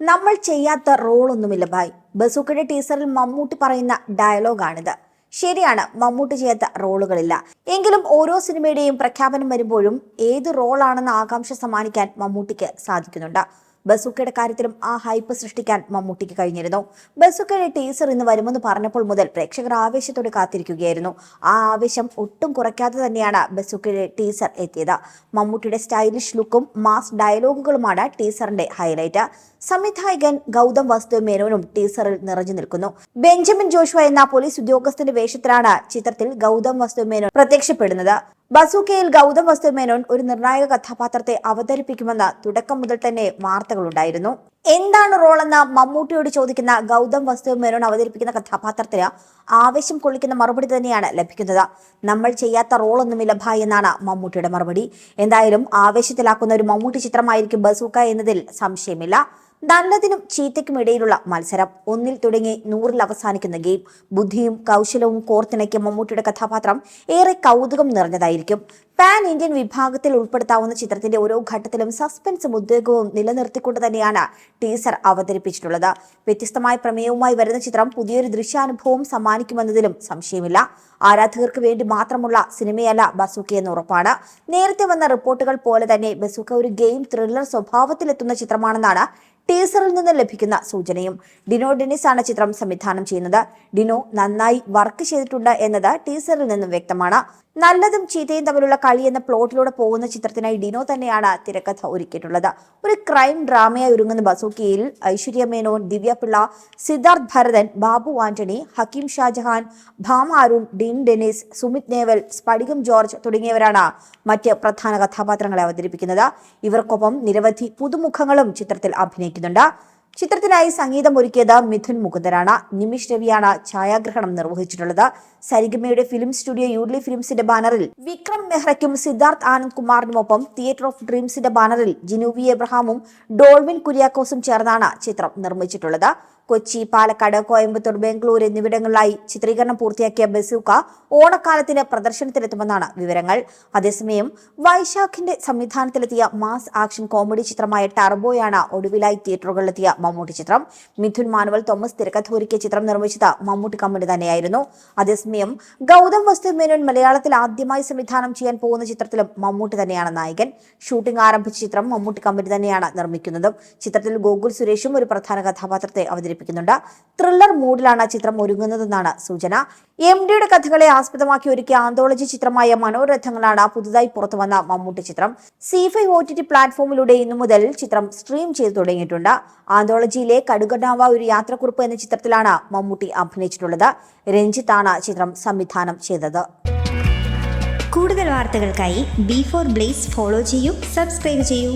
നമ്മൾ ചെയ്യാത്ത റോളൊന്നുമില്ല ഭായ്. ബസൂക്കയുടെ ടീസറിൽ മമ്മൂട്ടി പറയുന്ന ഡയലോഗാണിത് ശരിയാണ് മമ്മൂട്ടി ചെയ്യാത്ത റോളുകളില്ല. എങ്കിലും ഓരോ സിനിമയുടെയും പ്രഖ്യാപനം വരുമ്പോഴും ഏത് റോളാണെന്ന ആകാംക്ഷ സമ്മാനിക്കാൻ മമ്മൂട്ടിക്ക് സാധിക്കുന്നുണ്ട്. ബസൂക്കയുടെ കാര്യത്തിലും ആ ഹൈപ്പ് സൃഷ്ടിക്കാൻ മമ്മൂട്ടിക്ക് കഴിഞ്ഞിരുന്നു. ബസൂക്കയുടെ ടീസർ ഇന്ന് വരുമെന്ന് പറഞ്ഞപ്പോൾ മുതൽ പ്രേക്ഷകർ ആവേശത്തോടെ കാത്തിരിക്കുകയായിരുന്നു. ആ ആവേശം ഒട്ടും കുറയ്ക്കാതെ തന്നെയാണ് ബസൂക്കയുടെ ടീസർ എത്തിയത്. മമ്മൂട്ടിയുടെ സ്റ്റൈലിഷ് ലുക്കും മാസ് ഡയലോഗുകളുമാണ് ടീസറിന്റെ ഹൈലൈറ്റ് സംവിധായകൻ ഗൗതം വസ്തു മേനോനും ടീസറിൽ നിറഞ്ഞു നിൽക്കുന്നു. ബെഞ്ചമിൻ ജോഷുവ എന്ന പോലീസ് ഉദ്യോഗസ്ഥന്റെ വേഷത്തിലാണ് ചിത്രത്തിൽ ഗൗതം വസ്തു മേനോൻ പ്രത്യക്ഷപ്പെടുന്നത്. ബസൂക്കയിൽ ഗൗതം വസ്തു മേനോൻ ഒരു നിർണായക കഥാപാത്രത്തെ അവതരിപ്പിക്കുമെന്ന് തുടക്കം മുതൽ തന്നെ വാർത്തകളുണ്ടായിരുന്നു. എന്താണ് റോളെന്ന് മമ്മൂട്ടിയോട് ചോദിക്കുന്ന ഗൗതം വസ്തു മേനോൻ അവതരിപ്പിക്കുന്ന കഥാപാത്രത്തിന് ആവേശം കൊള്ളിക്കുന്ന മറുപടി തന്നെയാണ് ലഭിക്കുന്നത്. നമ്മൾ ചെയ്യാത്ത റോളൊന്നുമില്ല ഭായ് എന്നാണ് മമ്മൂട്ടിയുടെ മറുപടി. എന്തായാലും ആവേശത്തിലാക്കുന്ന ഒരു മമ്മൂട്ടി ചിത്രമായിരിക്കും ബസൂക്ക എന്നതിൽ സംശയമില്ല. നല്ലതിനും ചീത്തയ്ക്കും ഇടയിലുള്ള മത്സരം. ഒന്നിൽ തുടങ്ങി നൂറിൽ അവസാനിക്കുന്ന ഗെയിം ബുദ്ധിയും കൗശലവും കോർത്തിണക്കിയ മമ്മൂട്ടിയുടെ കഥാപാത്രം ഏറെ കൗതുകം നിറഞ്ഞതായിരിക്കും. പാൻ ഇന്ത്യൻ വിഭാഗത്തിൽ ഉൾപ്പെടുത്താവുന്ന ചിത്രത്തിന്റെ ഓരോ ഘട്ടത്തിലും സസ്പെൻസും ഉദ്വേഗവും നിലനിർത്തിക്കൊണ്ട് തന്നെയാണ് ടീസർ അവതരിപ്പിച്ചിട്ടുള്ളത്. വ്യത്യസ്തമായ പ്രമേയവുമായി വരുന്ന ചിത്രം പുതിയൊരു ദൃശ്യാനുഭവം സമ്മാനിക്കുമെന്നതിലും സംശയമില്ല. ആരാധകർക്ക് വേണ്ടി മാത്രമുള്ള സിനിമയല്ല ബസൂക്ക എന്ന് ഉറപ്പാണ്. നേരത്തെ വന്ന റിപ്പോർട്ടുകൾ പോലെ തന്നെ ബസൂക്ക ഒരു ഗെയിം ത്രില്ലർ സ്വഭാവത്തിലെത്തുന്ന ചിത്രമാണെന്നാണ് ടീസറിൽ നിന്ന് ലഭിക്കുന്ന സൂചനയും. ഡിനോ ഡെനിസ് ആണ് ചിത്രം സംവിധാനം ചെയ്യുന്നത്. ഡിനോ നന്നായി വർക്ക് ചെയ്തിട്ടുണ്ട് എന്നത് ടീസറിൽ നിന്നും വ്യക്തമാണ്. നല്ലതും ചീത്തയും തമ്മിലുള്ള കളി എന്ന പ്ലോട്ടിലൂടെ പോകുന്ന ചിത്രത്തിനായി ഡിനോ തന്നെയാണ് തിരക്കഥ ഒരുക്കിയിട്ടുള്ളത്. ഒരു ക്രൈം ഡ്രാമയായി ഒരുങ്ങുന്ന ബസൂക്കിയിൽ Aishwarya Menon Divya Pillai Siddharth Bharathan Babu Antony Hakeem Shajahan Bhama Arun Dean Dennis Sumit Naval Sphadikam George തുടങ്ങിയവരാണ് മറ്റ് പ്രധാന കഥാപാത്രങ്ങളെ അവതരിപ്പിക്കുന്നത്. ഇവർക്കൊപ്പം നിരവധി പുതുമുഖങ്ങളും ചിത്രത്തിൽ അഭിനയിക്കുന്നുണ്ട് ചിത്രത്തിനായി സംഗീതം ഒരുക്കിയത് മിഥുൻ മുകുന്ദനാണ്. നിമിഷ് രവിയാണ് ഛായാഗ്രഹണം നിർവഹിച്ചിട്ടുള്ളത്. സരിഗമയുടെ ഫിലിം സ്റ്റുഡിയോ യൂഡ്ലി ഫിലിംസിന്റെ ബാനറിൽ വിക്രം മെഹ്റയ്ക്കും സിദ്ധാർത്ഥ് ആനന്ദ് കുമാറിനുമൊപ്പം തിയേറ്റർ ഓഫ് ഡ്രീംസിന്റെ ബാനറിൽ ജിനൂവി എബ്രഹാമും ഡോൾവിൻ കുര്യാക്കോസും ചേർന്നാണ് ചിത്രം നിർമ്മിച്ചിട്ടുള്ളത്. കൊച്ചി പാലക്കാട് കോയമ്പത്തൂർ ബാംഗ്ലൂർ എന്നിവിടങ്ങളിലായി ചിത്രീകരണം പൂർത്തിയാക്കിയ ബസൂക്ക ഓണക്കാലത്തിന് പ്രദർശനത്തിലെത്തുമെന്നാണ് വിവരങ്ങൾ. അതേസമയം വൈശാഖിന്റെ സംവിധാനത്തിലെത്തിയ മാസ് ആക്ഷൻ കോമഡി ചിത്രമായ ടർബോയാണ് ഒടുവിലായി തിയേറ്ററുകളിലെത്തിയ മമ്മൂട്ടി ചിത്രം. മിഥുൻ മാനുവൽ തോമസ് തിരക്കഥ ഒരുക്കിയ ചിത്രം നിർമ്മിച്ചത് മമ്മൂട്ടി കമ്പനി തന്നെയായിരുന്നു. അതേസമയം ഗൗതം വസ്തു മേനോൻ മലയാളത്തിൽ ആദ്യമായി സംവിധാനം ചെയ്യാൻ പോകുന്ന ചിത്രത്തിലും മമ്മൂട്ടി തന്നെയാണ് നായകൻ. ഷൂട്ടിംഗ് ആരംഭിച്ച ചിത്രം മമ്മൂട്ടി കമ്പനി തന്നെയാണ് നിർമ്മിക്കുന്നതും. ചിത്രത്തിൽ ഗോകുൽ സുരേഷും ഒരു പ്രധാന കഥാപാത്രത്തെ അവതരിപ്പിക്കുന്നുണ്ട്. ത്രില്ലർ മൂഡിലാണ് ചിത്രം ഒരുങ്ങുന്നതെന്നാണ് സൂചന. എം ഡിയുടെ കഥകളെ ആസ്പദമാക്കി ഒരുക്കിയ ആന്തോളജി ചിത്രമായ മനോരഥങ്ങളാണ് പുതുതായി പുറത്തുവന്ന മമ്മൂട്ടി ചിത്രം. C five O T T പ്ലാറ്റ്ഫോമിലൂടെ ഇന്നു മുതൽ ചിത്രം സ്ട്രീം ചെയ്തു തുടങ്ങിയിട്ടുണ്ട്. ആന്തോളജിയിലെ കടുകനാവ ഒരു യാത്രക്കുറിപ്പ് എന്ന ചിത്രത്തിലാണ് മമ്മൂട്ടി അഭിനയിച്ചിട്ടുള്ളത്. രഞ്ജിത്താണ് ചിത്രം സംവിധാനം ചെയ്തത്. കൂടുതൽ വാർത്തകൾക്കായി ബി ഫോർ ബ്ലേസ് ഫോളോ ചെയ്യൂ സബ്സ്ക്രൈബ് ചെയ്യൂ.